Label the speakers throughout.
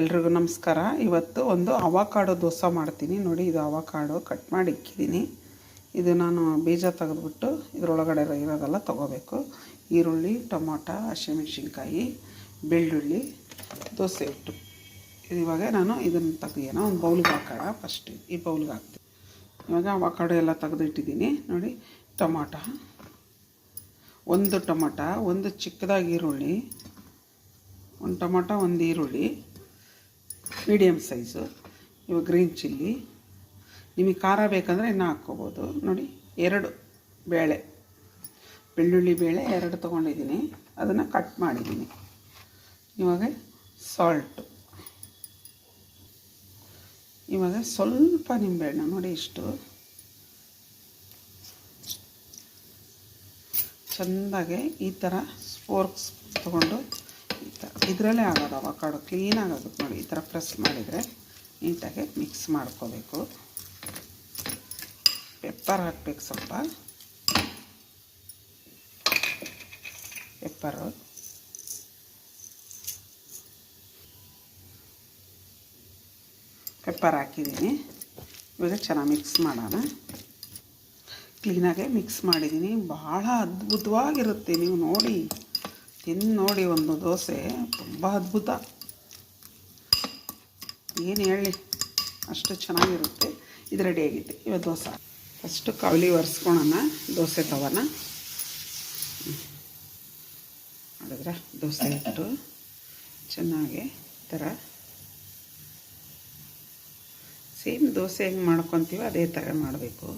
Speaker 1: ಎಲ್ರಿಗೂ ನಮಸ್ಕಾರ. ಇವತ್ತು ಒಂದು ಅವಾಕಾಡೋ ದೋಸೆ ಮಾಡ್ತೀನಿ. ನೋಡಿ, ಇದು ಅವಾಕಾಡೋ ಕಟ್ ಮಾಡಿ ಇಕ್ಕಿದ್ದೀನಿ. ಇದು ನಾನು ಬೀಜ ತೆಗೆದುಬಿಟ್ಟು ಇದರೊಳಗಡೆ ಇರೋದೆಲ್ಲ ತೊಗೋಬೇಕು. ಈರುಳ್ಳಿ, ಟೊಮೊಟೊ, ಹಸಿಮೆಣ್ಸಿನ್ಕಾಯಿ, ಬೆಳ್ಳುಳ್ಳಿ, ದೋಸೆ ಹಿಟ್ಟು. ಇವಾಗ ನಾನು ಇದನ್ನು ತೆಗೆಯೋಣ. ಒಂದು ಬೌಲ್ಗೆ ಹಾಕೋಣ ಫಸ್ಟ್ ಈ ಬೌಲ್ಗೆ ಹಾಕ್ತೀನಿ. ಇವಾಗ ಅವಾಕಾಡೋ ಎಲ್ಲ ತೆಗೆದಿಟ್ಟಿದ್ದೀನಿ. ನೋಡಿ, ಟೊಮೊಟೊ. ಒಂದು ಟೊಮೊಟೊ, ಒಂದು ಚಿಕ್ಕದಾಗಿ ಈರುಳ್ಳಿ, ಒಂದು ಟೊಮೊಟೊ, ಒಂದು ಈರುಳ್ಳಿ. ಮೀಡಿಯಮ್ ಸೈಜು ಇವು ಗ್ರೀನ್ ಚಿಲ್ಲಿ ನಿಮಗೆ ಖಾರ ಬೇಕಂದರೆ ಇನ್ನೂ ಹಾಕ್ಕೋಬೋದು. ನೋಡಿ, ಎರಡು ಬೇಳೆ, ಬೆಳ್ಳುಳ್ಳಿ ಬೇಳೆ ಎರಡು ತೊಗೊಂಡಿದ್ದೀನಿ. ಅದನ್ನು ಕಟ್ ಮಾಡಿದ್ದೀನಿ. ಇವಾಗ ಸಾಲ್ಟು ಇವಾಗ ಸ್ವಲ್ಪ ನಿಂಬೆಹಣ್ಣು. ನೋಡಿ ಇಷ್ಟು. ಚೆಂದಾಗೆ ಈ ಥರ ಸ್ಪೋರ್ಕ್ಸ್ ತೊಗೊಂಡು ಇದರಲ್ಲೇ ಆಗೋದು ಅವಕಾಡು ಕ್ಲೀನ್ ಆಗೋದು ನೋಡಿ, ಈ ಥರ ಪ್ರೆಸ್ ಮಾಡಿದರೆ ನೀಟಾಗಿ ಮಿಕ್ಸ್ ಮಾಡ್ಕೋಬೇಕು. ಪೆಪ್ಪರ್ ಹಾಕ್ಬೇಕು ಸ್ವಲ್ಪ. ಪೆಪ್ಪರು ಪೆಪ್ಪರ್ ಹಾಕಿದ್ದೀನಿ. ಇವಾಗ ಚೆನ್ನಾಗಿ ಮಿಕ್ಸ್ ಮಾಡೋಣ. ಕ್ಲೀನಾಗೆ ಮಿಕ್ಸ್ ಮಾಡಿದ್ದೀನಿ. ಭಾಳ ಅದ್ಭುತವಾಗಿರುತ್ತೆ, ನೀವು ನೋಡಿ. ತಿಂದು ನೋಡಿ ಒಂದು ದೋಸೆ ತುಂಬ ಅದ್ಭುತ. ಏನು ಹೇಳಿ? ಅಷ್ಟು ಚೆನ್ನಾಗಿರುತ್ತೆ. ಇದು ರೆಡಿ ಆಗಿದೆ ಇವತ್ತು ದೋಸೆ. ಫಸ್ಟು ಕವಲಿ ಒರೆಸ್ಕೊಳೋಣ. ದೋಸೆ ತವನ. ಮಾಡಿದ್ರೆ ದೋಸೆ ಇಟ್ಟು ಚೆನ್ನಾಗಿ ಥರ ಸೇಮ್ ದೋಸೆ ಹೆಂಗೆ ಮಾಡ್ಕೊತೀವೋ ಅದೇ ಥರ ಮಾಡಬೇಕು.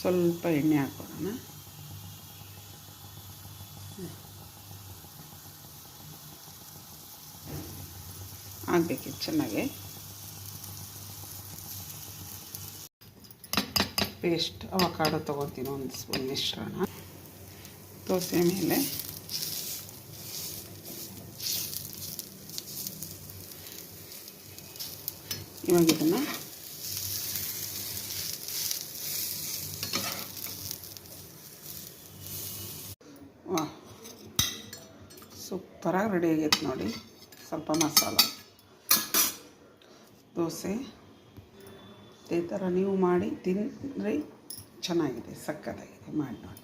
Speaker 1: ಸ್ವಲ್ಪ ಎಣ್ಣೆ ಹಾಕೋಣ. ಆಗಬೇಕು ಚೆನ್ನಾಗಿ. ಪೇಸ್ಟ್, ಅವಕಾಡೋ ತೊಗೊತೀನಿ ಒಂದು ಸ್ಪೂನ್ ಮಿಶ್ರಣ. ದೋಸೆ ಮೇಲೆ. ಇವಾಗ ಇದನ್ನು ಸೂಪರಾಗಿ ರೆಡಿ ಆಗೈತೆ ನೋಡಿ. ಸ್ವಲ್ಪ ಮಸಾಲ, ದೋಸೆ, ಇದೇ ಥರ ನೀವು ಮಾಡಿ ತಿನ್ನಿರಿ, ಚೆನ್ನಾಗಿದೆ, ಸಕ್ಕತ್ತಾಗಿದೆ, ಮಾಡಿ ನೋಡಿ.